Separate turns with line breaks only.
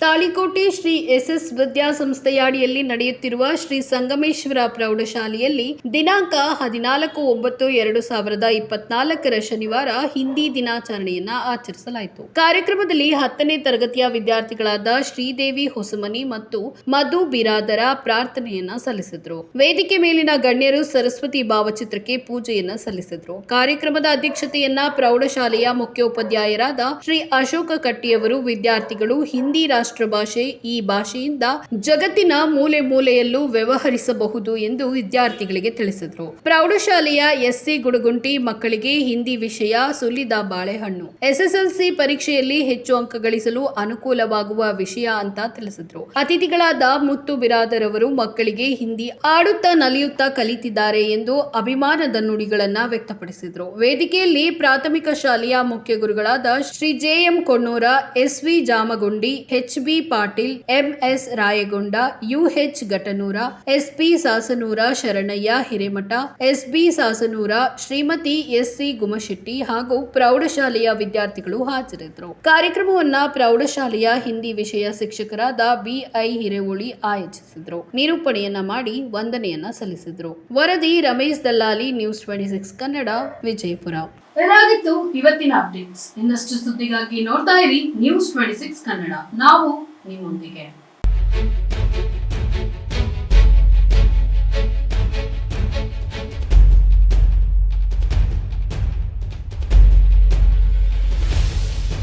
Talikote Shri S S ವಿದ್ಯಾಸಂಸ್ಥೆಯ ಅಡಿಯಲ್ಲಿ ನಡೆಯುತ್ತಿರುವ ಶ್ರೀ ಸಂಗಮೇಶ್ವರ ಪ್ರೌಢಶಾಲೆಯಲ್ಲಿ ದಿನಾಂಕ ಹದಿನಾಲ್ಕು ಒಂಬತ್ತು ಎರಡು ಸಾವಿರದ ಇಪ್ಪತ್ನಾಲ್ಕರ ಶನಿವಾರ ಹಿಂದಿ ದಿನಾಚರಣೆಯನ್ನ ಆಚರಿಸಲಾಯಿತು. ಕಾರ್ಯಕ್ರಮದಲ್ಲಿ ಹತ್ತನೇ ತರಗತಿಯ ವಿದ್ಯಾರ್ಥಿಗಳಾದ ಶ್ರೀದೇವಿ ಹೊಸಮನಿ ಮತ್ತು ಮಧು ಬಿರಾದರ ಪ್ರಾರ್ಥನೆಯನ್ನ ಸಲ್ಲಿಸಿದ್ರು. ವೇದಿಕೆ ಮೇಲಿನ ಗಣ್ಯರು ಸರಸ್ವತಿ ಭಾವಚಿತ್ರಕ್ಕೆ ಪೂಜೆಯನ್ನ ಸಲ್ಲಿಸಿದ್ರು. ಕಾರ್ಯಕ್ರಮದ ಅಧ್ಯಕ್ಷತೆಯನ್ನ ಪ್ರೌಢಶಾಲೆಯ ಮುಖ್ಯೋಪಾಧ್ಯಾಯರಾದ ಶ್ರೀ ಅಶೋಕ ಕಟ್ಟಿಯವರು ವಿದ್ಯಾರ್ಥಿಗಳು ಹಿಂದಿ ರಾಷ್ಟ್ರಭಾಷೆ ಈ ಭಾಷೆಯಿಂದ ಜಗತ್ತಿನ ಮೂಲೆ ಮೂಲೆಯಲ್ಲೂ ವ್ಯವಹರಿಸಬಹುದು ಎಂದು ವಿದ್ಯಾರ್ಥಿಗಳಿಗೆ ತಿಳಿಸಿದರು. ಪ್ರೌಢಶಾಲೆಯ ಎಸ್ಸಿ ಗುಡಗುಂಟಿ ಮಕ್ಕಳಿಗೆ ಹಿಂದಿ ವಿಷಯ ಸುಲಿದ ಬಾಳೆಹಣ್ಣು. ಎಸ್ಎಸ್ಎಲ್ಸಿ ಪರೀಕ್ಷೆಯಲ್ಲಿ ಹೆಚ್ಚು ಅಂಕ ಗಳಿಸಲು ಅನುಕೂಲವಾಗುವ ವಿಷಯ ಅಂತ ತಿಳಿಸಿದ್ರು. ಅತಿಥಿಗಳಾದ ಮುತ್ತು ಬಿರಾದರ್ ಅವರು ಮಕ್ಕಳಿಗೆ ಹಿಂದಿ ಆಡುತ್ತಾ ನಲಿಯುತ್ತಾ ಕಲಿತಿದ್ದಾರೆ ಎಂದು ಅಭಿಮಾನದ ನುಡಿಗಳನ್ನ ವ್ಯಕ್ತಪಡಿಸಿದ್ರು. ವೇದಿಕೆಯಲ್ಲಿ ಪ್ರಾಥಮಿಕ ಶಾಲೆಯ ಮುಖ್ಯ ಗುರುಗಳಾದ Shri JM Konnur SV Jamagundi, H B Patil, MS Rayagonda, UH Ghatanur SP Sasanur Sharanayya Hiremath, SB Sasanur Shrimati SC Gumashetti ಹಾಗೂ ಪ್ರೌಢಶಾಲೆಯ ವಿದ್ಯಾರ್ಥಿಗಳು ಹಾಜರಿದ್ದರು. ಕಾರ್ಯಕ್ರಮವನ್ನ ಪ್ರೌಢಶಾಲೆಯ ಹಿಂದಿ ವಿಷಯ ಶಿಕ್ಷಕರಾದ ಬಿಐ ಹಿರೇವೋಳಿ ಆಯೋಜಿಸಿದ್ರು. ನಿರೂಪಣೆಯನ್ನ ಮಾಡಿ ವಂದನೆಯನ್ನ ಸಲ್ಲಿಸಿದ್ರು. ವರದಿ Ramesh Dallali, news twenty six Kannada, Vijayapura.
ಇವತ್ತಿನ ಅಪ್ಡೇಟ್ಸ್. ಇನ್ನಷ್ಟು ಸುದ್ದಿಗಾಗಿ ನೋಡ್ತಾ ಇರಿ ನ್ಯೂಸ್ ಟ್ವೆಂಟಿ ಸಿಕ್ಸ್ ಕನ್ನಡ. ನಾವು ನಿಮ್ಮೊಂದಿಗೆ.